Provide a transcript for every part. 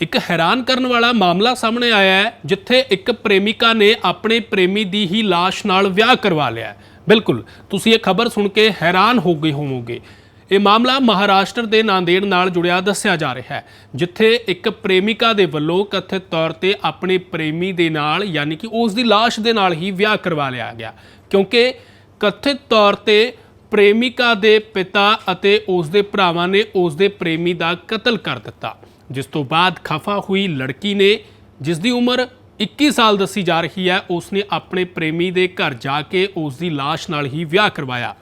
ਇੱਕ ਹੈਰਾਨ ਕਰਨ ਵਾਲਾ ਮਾਮਲਾ ਸਾਹਮਣੇ ਆਇਆ ਹੈ, ਜਿੱਥੇ ਇੱਕ ਪ੍ਰੇਮਿਕਾ ਨੇ ਆਪਣੇ ਪ੍ਰੇਮੀ ਦੀ ਹੀ ਲਾਸ਼ ਨਾਲ ਵਿਆਹ ਕਰਵਾ ਲਿਆ ਬਿਲਕੁਲ, ਤੁਸੀਂ ਇਹ ਖਬਰ ਸੁਣ ਕੇ ਹੈਰਾਨ ਹੋ ਗਏ ਹੋਵੋਗੇ। ਇਹ ਮਾਮਲਾ ਮਹਾਰਾਸ਼ਟਰ ਦੇ ਨਾਂਦੇੜ ਨਾਲ ਜੁੜਿਆ ਦੱਸਿਆ ਜਾ ਰਿਹਾ ਹੈ, ਜਿੱਥੇ ਇੱਕ ਪ੍ਰੇਮਿਕਾ ਦੇ ਵੱਲੋਂ ਕਥਿਤ ਤੌਰ ਤੇ ਆਪਣੇ ਪ੍ਰੇਮੀ ਦੇ ਨਾਲ, ਯਾਨੀ ਕਿ ਉਸ ਦੀ ਲਾਸ਼ ਦੇ ਨਾਲ ਹੀ ਵਿਆਹ ਕਰਵਾ ਲਿਆ ਗਿਆ। ਕਿਉਂਕਿ ਕਥਿਤ ਤੌਰ ਤੇ ਪ੍ਰੇਮਿਕਾ ਦੇ ਪਿਤਾ ਅਤੇ ਉਸ ਦੇ ਭਰਾਵਾਂ ਨੇ ਉਸ ਦੇ ਪ੍ਰੇਮੀ ਦਾ ਕਤਲ ਕਰ ਦਿੱਤਾ। ਜਿਸ ਤੋਂ ਬਾਅਦ ਖਫਾ ਹੋਈ ਲੜਕੀ ਨੇ, ਜਿਸ ਦੀ ਉਮਰ 21 ਸਾਲ ਦੱਸੀ ਜਾ ਰਹੀ ਹੈ ਉਸ ਨੇ ਆਪਣੇ ਪ੍ਰੇਮੀ ਦੇ ਘਰ ਜਾ ਕੇ ਉਸ ਦੀ ਲਾਸ਼ ਨਾਲ ਹੀ ਵਿਆਹ ਕਰਵਾਇਆ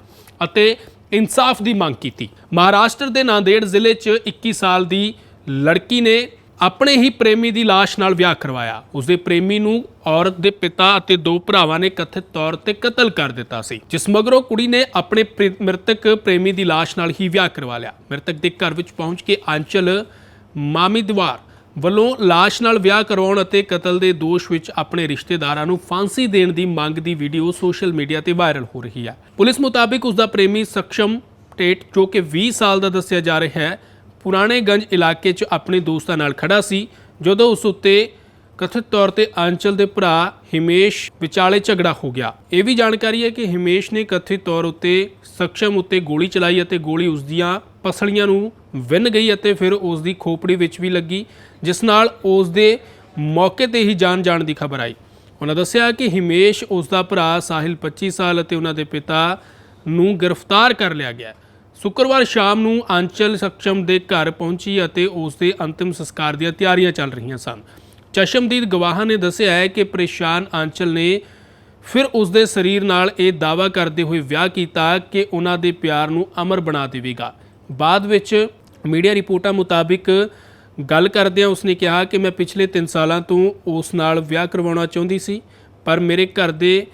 ਅਤੇ ਇਨਸਾਫ ਦੀ ਮੰਗ ਕੀਤੀ। ਮਹਾਰਾਸ਼ਟਰ ਦੇ ਨਾਂਦੇੜ ਜ਼ਿਲ੍ਹੇ 'ਚ 21 ਸਾਲ ਦੀ ਲੜਕੀ ਨੇ ਆਪਣੇ ਹੀ ਪ੍ਰੇਮੀ ਦੀ ਲਾਸ਼ ਨਾਲ ਵਿਆਹ ਕਰਵਾਇਆ। ਉਸ ਦੇ ਪ੍ਰੇਮੀ ਨੂੰ ਔਰਤ ਦੇ ਪਿਤਾ ਅਤੇ ਦੋ ਭਰਾਵਾਂ ਨੇ ਕਥਿਤ ਤੌਰ ਤੇ ਕਤਲ ਕਰ ਦਿੱਤਾ ਸੀ, ਜਿਸ ਮਗਰੋਂ ਕੁੜੀ ਨੇ ਆਪਣੇ ਪ੍ਰੇ- ਮ੍ਰਿਤਕ ਪ੍ਰੇਮੀ ਦੀ ਲਾਸ਼ ਨਾਲ ਹੀ ਵਿਆਹ ਕਰਵਾ ਲਿਆ। ਮ੍ਰਿਤਕ ਦੇ ਘਰ ਵਿੱਚ ਪਹੁੰਚ ਕੇ ਆਂਚਲ ਮਾਮੀਦਵਾਰ ਵੱਲੋਂ ਲਾਸ਼ ਨਾਲ ਵਿਆਹ ਕਰਵਾਉਣ ਅਤੇ ਕਤਲ ਦੇ ਦੋਸ਼ ਵਿੱਚ ਆਪਣੇ ਰਿਸ਼ਤੇਦਾਰਾਂ ਨੂੰ ਫਾਂਸੀ ਦੇਣ ਦੀ ਮੰਗ ਦੀ ਵੀਡੀਓ ਸੋਸ਼ਲ ਮੀਡੀਆ ਤੇ ਵਾਇਰਲ ਹੋ ਰਹੀ ਹੈ। ਪੁਲਿਸ ਮੁਤਾਬਿਕ ਉਸ ਦਾ ਪ੍ਰੇਮੀ ਸਖਸ਼ਮ ਟੇਟ, ਜੋ ਕਿ 20 ਸਾਲ ਦਾ ਦੱਸਿਆ ਜਾ ਰਿਹਾ ਹੈ, ਪੁਰਾਣੇ ਗੰਜ ਇਲਾਕੇ 'ਚ ਆਪਣੇ ਦੋਸਤਾਂ ਨਾਲ ਖੜਾ ਸੀ। ਜਦੋਂ ਉਸ ਉੱਤੇ ਕਥਿਤ ਤੌਰ ਤੇ ਆਂਚਲ ਦੇ ਭਰਾ ਹਿਮੇਸ਼ ਵਿਚਾਲੇ ਝਗੜਾ ਹੋ ਗਿਆ। ਇਹ ਵੀ ਜਾਣਕਾਰੀ ਹੈ ਕਿ ਹਿਮੇਸ਼ ਨੇ ਕਥਿਤ ਤੌਰ ਉੱਤੇ ਸਖਸ਼ਮ ਉੱਤੇ ਗੋਲੀ ਚਲਾਈ ਅਤੇ ਗੋਲੀ ਉਸ ਦੀਆਂ ਪਸਲੀਆਂ ਨੂੰ ਵਿੰਨ ਗਈ ਅਤੇ ਫਿਰ ਉਸ ਦੀ ਖੋਪੜੀ ਵਿੱਚ ਵੀ ਲੱਗੀ, ਜਿਸ ਨਾਲ ਉਸ ਦੇ ਮੌਕੇ ਤੇ ਹੀ ਜਾਨ ਜਾਣ ਦੀ ਖਬਰ ਆਈ। ਉਹਨਾਂ ਦੱਸਿਆ ਕਿ ਹਿਮੇਸ਼ ਉਸ ਦਾ ਭਰਾ ਸਾਹਿਲ 25 ਸਾਲ ਅਤੇ ਉਹਨਾਂ ਦੇ ਪਿਤਾ ਨੂੰ ਗ੍ਰਿਫਤਾਰ ਕਰ ਲਿਆ ਗਿਆ। ਸ਼ੁੱਕਰਵਾਰ ਸ਼ਾਮ ਨੂੰ ਆਂਚਲ ਸਖਸ਼ਮ ਦੇ ਘਰ ਪਹੁੰਚੀ ਅਤੇ ਉਸ ਦੇ ਅੰਤਿਮ ਸੰਸਕਾਰ ਦੀਆਂ ਤਿਆਰੀਆਂ ਚੱਲ ਰਹੀਆਂ ਸਨ। ਚਸ਼ਮਦੀਦ ਗਵਾਹਾਂ ਨੇ ਦੱਸਿਆ ਹੈ ਕਿ ਪਰੇਸ਼ਾਨ ਆਂਚਲ ਨੇ ਫਿਰ ਉਸ ਦੇ ਸਰੀਰ ਨਾਲ ਇਹ ਦਾਅਵਾ ਕਰਦੇ ਹੋਏ ਵਿਆਹ ਕੀਤਾ ਕਿ ਉਹਨਾਂ ਦੇ ਪਿਆਰ ਨੂੰ ਅਮਰ ਬਣਾ ਦੇਵੇਗਾ। ਬਾਅਦ ਵਿੱਚ ਮੀਡੀਆ ਰਿਪੋਰਟਾਂ ਮੁਤਾਬਿਕ ਗੱਲ ਕਰਦਿਆਂ ਉਸਨੇ ਕਿਹਾ ਕਿ ਮੈਂ ਪਿਛਲੇ 3 ਸਾਲਾਂ ਤੋਂ ਉਸ ਨਾਲ ਵਿਆਹ ਕਰਵਾਉਣਾ ਚਾਹੁੰਦੀ ਸੀ, ਪਰ ਮੇਰੇ ਘਰ ਦੇ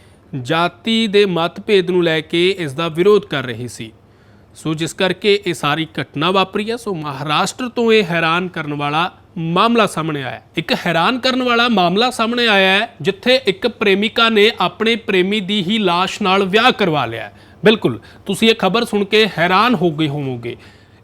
ਜਾਤੀ ਦੇ ਮਤਭੇਦ ਨੂੰ ਲੈ ਕੇ ਇਸ ਦਾ ਵਿਰੋਧ ਕਰ ਰਹੀ ਸੀ। ਸੋ ਜਿਸ ਕਰਕੇ ਇਹ ਸਾਰੀ ਘਟਨਾ ਵਾਪਰੀ ਹੈ, ਸੋ ਮਹਾਰਾਸ਼ਟਰ ਤੋਂ ਇਹ ਹੈਰਾਨ ਕਰਨ ਵਾਲਾ ਮਾਮਲਾ ਸਾਹਮਣੇ ਆਇਆ ਇੱਕ ਹੈਰਾਨ ਕਰਨ ਵਾਲਾ ਮਾਮਲਾ ਸਾਹਮਣੇ ਆਇਆ ਜਿੱਥੇ ਇੱਕ ਪ੍ਰੇਮਿਕਾ ਨੇ ਆਪਣੇ ਪ੍ਰੇਮੀ ਦੀ ਹੀ ਲਾਸ਼ ਨਾਲ ਵਿਆਹ ਕਰਵਾ ਲਿਆ ਬਿਲਕੁਲ, ਤੁਸੀਂ ਇਹ ਖਬਰ ਸੁਣ ਕੇ ਹੈਰਾਨ ਹੋ ਗਏ ਹੋਵੋਗੇ।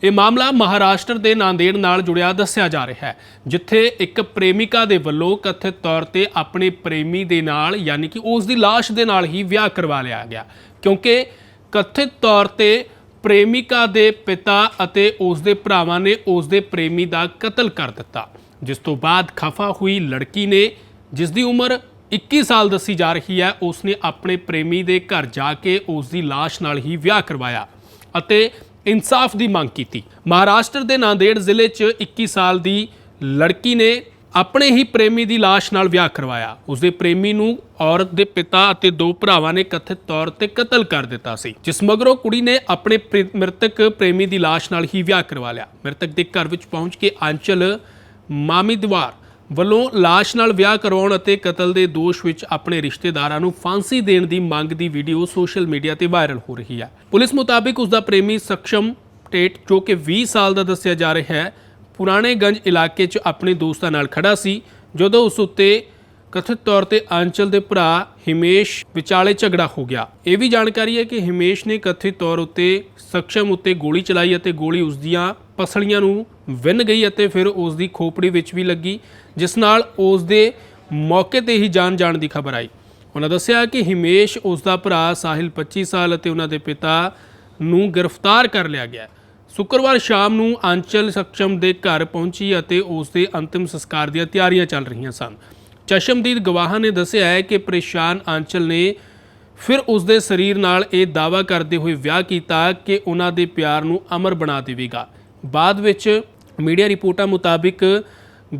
ਇਹ ਮਾਮਲਾ ਮਹਾਰਾਸ਼ਟਰ ਦੇ ਨਾਂਦੇੜ ਨਾਲ ਜੁੜਿਆ ਦੱਸਿਆ ਜਾ ਰਿਹਾ ਹੈ, ਜਿੱਥੇ ਇੱਕ ਪ੍ਰੇਮਿਕਾ ਦੇ ਵੱਲੋਂ ਕਥਿਤ ਤੌਰ ਤੇ ਆਪਣੇ ਪ੍ਰੇਮੀ ਦੇ ਨਾਲ, ਯਾਨੀ ਕਿ ਉਸ ਦੀ ਲਾਸ਼ ਦੇ ਨਾਲ ਹੀ ਵਿਆਹ ਕਰਵਾ ਲਿਆ ਗਿਆ। ਕਿਉਂਕਿ ਕਥਿਤ ਤੌਰ ਤੇ ਪ੍ਰੇਮਿਕਾ ਦੇ ਪਿਤਾ ਅਤੇ ਉਸ ਦੇ ਭਰਾਵਾਂ ਨੇ ਉਸ ਦੇ ਪ੍ਰੇਮੀ ਦਾ ਕਤਲ ਕਰ ਦਿੱਤਾ, ਜਿਸ ਤੋਂ ਬਾਅਦ ਖਫਾ ਹੋਈ ਲੜਕੀ ਨੇ, ਜਿਸ ਦੀ ਉਮਰ 21 ਸਾਲ ਦੱਸੀ ਜਾ ਰਹੀ ਹੈ ਉਸ ਨੇ ਆਪਣੇ ਪ੍ਰੇਮੀ ਦੇ ਘਰ ਜਾ ਕੇ ਉਸ ਦੀ ਲਾਸ਼ ਨਾਲ ਹੀ ਵਿਆਹ ਕਰਵਾਇਆ ਅਤੇ ਇਨਸਾਫ ਦੀ ਮੰਗ ਕੀਤੀ। ਮਹਾਰਾਸ਼ਟਰ ਦੇ ਨਾਂਦੇੜ ਜ਼ਿਲ੍ਹੇ 'ਚ 21 ਸਾਲ ਦੀ ਲੜਕੀ ਨੇ ਆਪਣੇ ਹੀ ਪ੍ਰੇਮੀ ਦੀ ਲਾਸ਼ ਨਾਲ ਵਿਆਹ ਕਰਵਾਇਆ। ਉਸ ਦੇ ਪ੍ਰੇਮੀ ਨੂੰ ਔਰਤ ਦੇ ਪਿਤਾ ਅਤੇ ਦੋ ਭਰਾਵਾਂ ਨੇ ਕਥਿਤ ਤੌਰ ਤੇ ਕਤਲ ਕਰ ਦਿੱਤਾ ਸੀ, ਜਿਸ ਮਗਰੋਂ ਕੁੜੀ ਨੇ ਆਪਣੇ ਮ੍ਰਿਤਕ ਪ੍ਰੇਮੀ ਦੀ ਲਾਸ਼ ਨਾਲ ਹੀ ਵਿਆਹ ਕਰਵਾ ਲਿਆ। ਮ੍ਰਿਤਕ ਦੇ ਘਰ ਵਿੱਚ ਪਹੁੰਚ ਕੇ ਆਂਚਲ ਮਾਮੀਦਵਾਰ ਵੱਲੋਂ ਲਾਸ਼ ਨਾਲ ਵਿਆਹ ਕਰਵਾਉਣ ਅਤੇ ਕਤਲ ਦੇ ਦੋਸ਼ ਵਿੱਚ ਆਪਣੇ ਰਿਸ਼ਤੇਦਾਰਾਂ ਨੂੰ ਫਾਂਸੀ ਦੇਣ ਦੀ ਮੰਗ ਦੀ ਵੀਡੀਓ ਸੋਸ਼ਲ ਮੀਡੀਆ ਤੇ ਵਾਇਰਲ ਹੋ ਰਹੀ ਹੈ। ਪੁਲਿਸ ਮੁਤਾਬਿਕ ਉਸ ਦਾ ਪ੍ਰੇਮੀ ਸਖਸ਼ਮ ਟੇਟ, ਜੋ ਕਿ 20 ਸਾਲ ਦਾ ਦੱਸਿਆ ਜਾ ਰਿਹਾ ਹੈ ਪੁਰਾਣੇ ਗੰਜ ਇਲਾਕੇ 'ਚ ਆਪਣੇ ਦੋਸਤਾਂ ਨਾਲ ਖੜਾ ਸੀ, ਜਦੋਂ ਉਸ ਉੱਤੇ ਕਥਿਤ ਤੌਰ ਤੇ ਆਂਚਲ ਦੇ ਭਰਾ ਹਿਮੇਸ਼ ਵਿਚਾਲੇ ਝਗੜਾ ਹੋ ਗਿਆ। ਇਹ ਵੀ ਜਾਣਕਾਰੀ ਹੈ ਕਿ ਹਿਮੇਸ਼ ਨੇ ਕਥਿਤ ਤੌਰ ਉੱਤੇ ਸਖਸ਼ਮ ਉੱਤੇ ਗੋਲੀ ਚਲਾਈ ਅਤੇ ਗੋਲੀ ਉਸ ਦੀਆਂ ਪਸਲੀਆਂ ਨੂੰ ਵਿੰਨ ਗਈ ਅਤੇ ਫਿਰ ਉਸ ਦੀ ਖੋਪੜੀ ਵਿੱਚ ਵੀ ਲੱਗੀ, ਜਿਸ ਨਾਲ ਉਸ ਦੇ ਮੌਕੇ ਤੇ ਹੀ ਜਾਨ ਜਾਣ ਦੀ ਖਬਰ ਆਈ। ਉਹਨਾਂ ਦੱਸਿਆ ਕਿ ਹਿਮੇਸ਼ ਉਸ ਦਾ ਭਰਾ ਸਾਹਿਲ 25 ਸਾਲ ਅਤੇ ਉਹਨਾਂ ਦੇ ਪਿਤਾ ਨੂੰ ਗ੍ਰਿਫਤਾਰ ਕਰ ਲਿਆ ਗਿਆ ਸ਼ੁੱਕਰਵਾਰ ਸ਼ਾਮ ਨੂੰ ਆਂਚਲ ਸਖਸ਼ਮ ਦੇ ਘਰ ਪਹੁੰਚੀ ਅਤੇ ਉਸ ਦੇ ਅੰਤਿਮ ਸੰਸਕਾਰ ਦੀਆਂ ਤਿਆਰੀਆਂ ਚੱਲ ਰਹੀਆਂ ਸਨ। ਚਸ਼ਮਦੀਦ ਗਵਾਹਾਂ ਨੇ ਦੱਸਿਆ ਹੈ ਕਿ ਪਰੇਸ਼ਾਨ ਆਂਚਲ ਨੇ ਫਿਰ ਉਸ ਦੇ ਸਰੀਰ ਨਾਲ ਇਹ ਦਾਅਵਾ ਕਰਦੇ ਹੋਏ ਵਿਆਹ ਕੀਤਾ ਕਿ ਉਹਨਾਂ ਦੇ ਪਿਆਰ ਨੂੰ ਅਮਰ ਬਣਾ ਦੇਵੇਗਾ। ਬਾਅਦ ਵਿੱਚ ਮੀਡੀਆ ਰਿਪੋਰਟਾਂ ਮੁਤਾਬਿਕ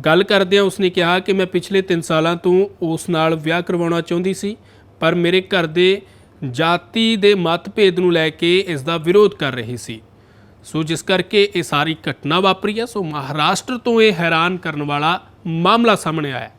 ਗੱਲ ਕਰਦਿਆਂ ਉਸਨੇ ਕਿਹਾ ਕਿ ਮੈਂ ਪਿਛਲੇ 3 ਸਾਲਾਂ ਤੋਂ ਉਸ ਨਾਲ ਵਿਆਹ ਕਰਵਾਉਣਾ ਚਾਹੁੰਦੀ ਸੀ, ਪਰ ਮੇਰੇ ਘਰ ਦੇ ਜਾਤੀ ਦੇ ਮਤਭੇਦ ਨੂੰ ਲੈ ਕੇ ਇਸ ਦਾ ਵਿਰੋਧ ਕਰ ਰਹੀ ਸੀ। ਸੋ ਜਿਸ ਕਰਕੇ ਇਹ ਸਾਰੀ ਘਟਨਾ ਵਾਪਰੀ ਹੈ। ਸੋ ਮਹਾਰਾਸ਼ਟਰ ਤੋਂ ਇਹ ਹੈਰਾਨ ਕਰਨ ਵਾਲਾ ਮਾਮਲਾ ਸਾਹਮਣੇ ਆਇਆ